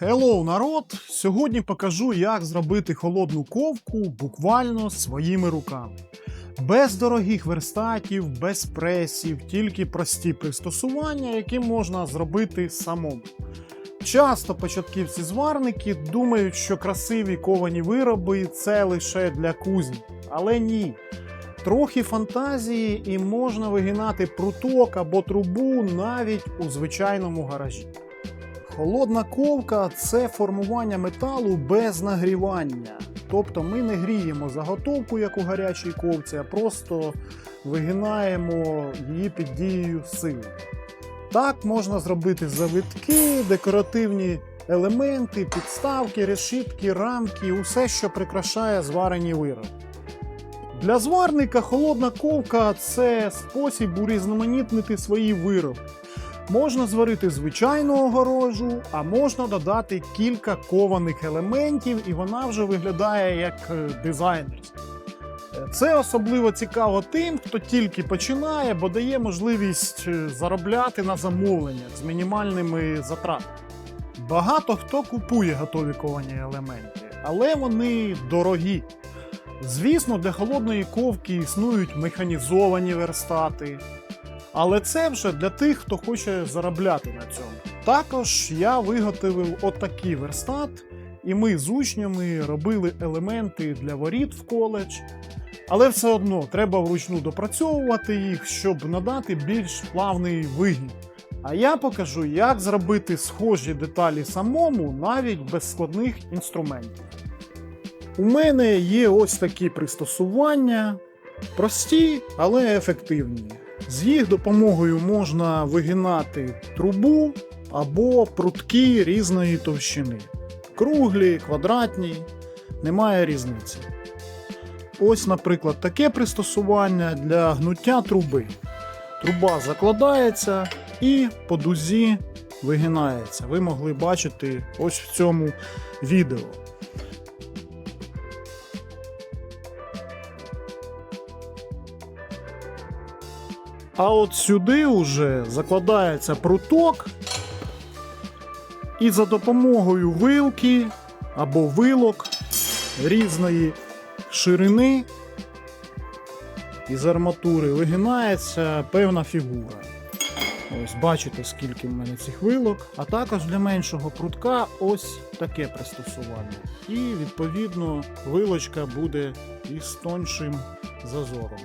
Hello, народ! Сьогодні покажу, як зробити холодну ковку буквально своїми руками. Без дорогих верстатів, без пресів, тільки прості пристосування, які можна зробити самому. Часто початківці-зварники думають, що красиві ковані вироби це лише для кузні. Але ні. Трохи фантазії і можна вигинати пруток або трубу навіть у звичайному гаражі. Холодна ковка це формування металу без нагрівання. Тобто ми не гріємо заготовку, як у гарячій ковці, а просто вигинаємо її під дією сили. Так можна зробити завитки, декоративні елементи, підставки, решітки, рамки, усе, що прикрашає зварені вироби. Для зварника холодна ковка це спосіб урізноманітнити свої вироби. Можна зварити звичайну огорожу, а можна додати кілька кованих елементів, і вона вже виглядає як е, дизайнерська. Е, Це особливо цікаво тим, хто тільки починає, бо дає можливість е, заробляти на замовлення з мінімальними затратами. Багато хто купує готові ковані елементи, але вони дорогі. Звісно, для холодної ковки існують механізовані верстати, але це вже для тих, хто хоче заробляти на цьому. Також я виготовив отакий верстат, і ми з учнями робили елементи для воріт в коледж. Але все одно треба вручну допрацьовувати їх, щоб надати більш плавний вигляд. А я покажу, як зробити схожі деталі самому навіть без складних інструментів. У мене є ось такі пристосування, прості, але ефективні. З їх допомогою можна вигинати трубу або прутки різної товщини. Круглі, квадратні, немає різниці. Ось, наприклад, таке пристосування для гнуття труби. Труба закладається і по дузі вигинається. Ви могли бачити ось в цьому відео. А от сюди вже закладається пруток, і за допомогою вилки або вилок різної ширини із арматури вигинається певна фігура. Ось бачите, скільки в мене цих вилок. А також для меншого прутка ось таке пристосування. І відповідно вилочка буде із тоншим зазором.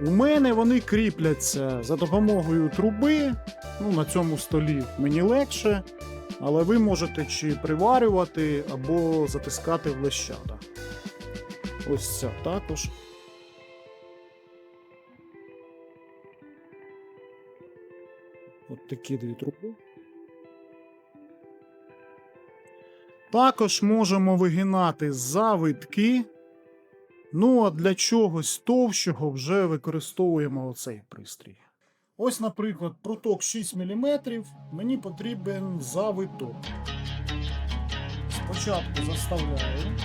У мене вони кріпляться за допомогою труби. Ну, на цьому столі мені легше, але ви можете чи приварювати або затискати в лещата. Ось ця також. От такі дві труби. Також можемо вигинати завитки. Ну, а для чогось товщого вже використовуємо оцей пристрій. Ось, наприклад, проток 6 мм, мені потрібен завиток. Спочатку заставляю.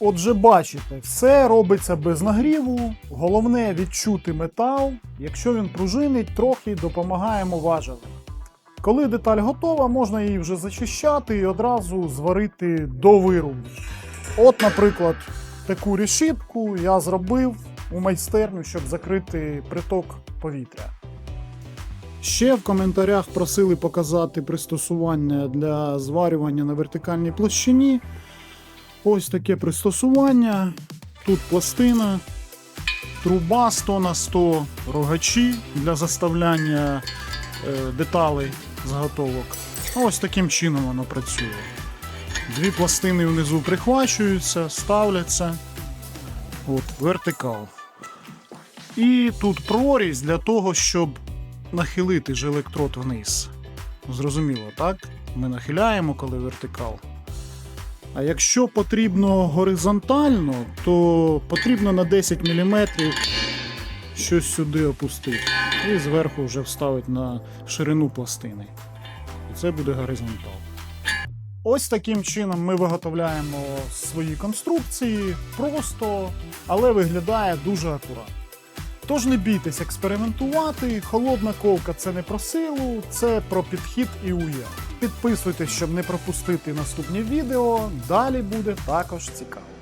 Отже, бачите, все робиться без нагріву. Головне відчути метал. Якщо він пружинить, трохи допомагаємо важелем. Коли деталь готова, можна її вже зачищати і одразу зварити до вирубу. От, наприклад, таку решітку я зробив у майстерню, щоб закрити приток повітря. Ще в коментарях просили показати пристосування для зварювання на вертикальній площині. Ось таке пристосування. Тут пластина, труба 100 на 100, рогачі для заставляння е, деталей заготовок. Ось таким чином воно працює. Дві пластини внизу прихвачуються, ставляться. От, вертикал. І тут прорізь для того, щоб нахилити ж електрод вниз. Зрозуміло, так? Ми нахиляємо, коли вертикал. А якщо потрібно горизонтально, то потрібно на 10 мм щось сюди опустити. І зверху вже вставити на ширину пластини. І це буде горизонтал. Ось таким чином ми виготовляємо свої конструкції просто, але виглядає дуже акуратно. Тож не бійтесь експериментувати, холодна ковка це не про силу, це про підхід і уяв. Підписуйтесь, щоб не пропустити наступні відео. Далі буде також цікаво.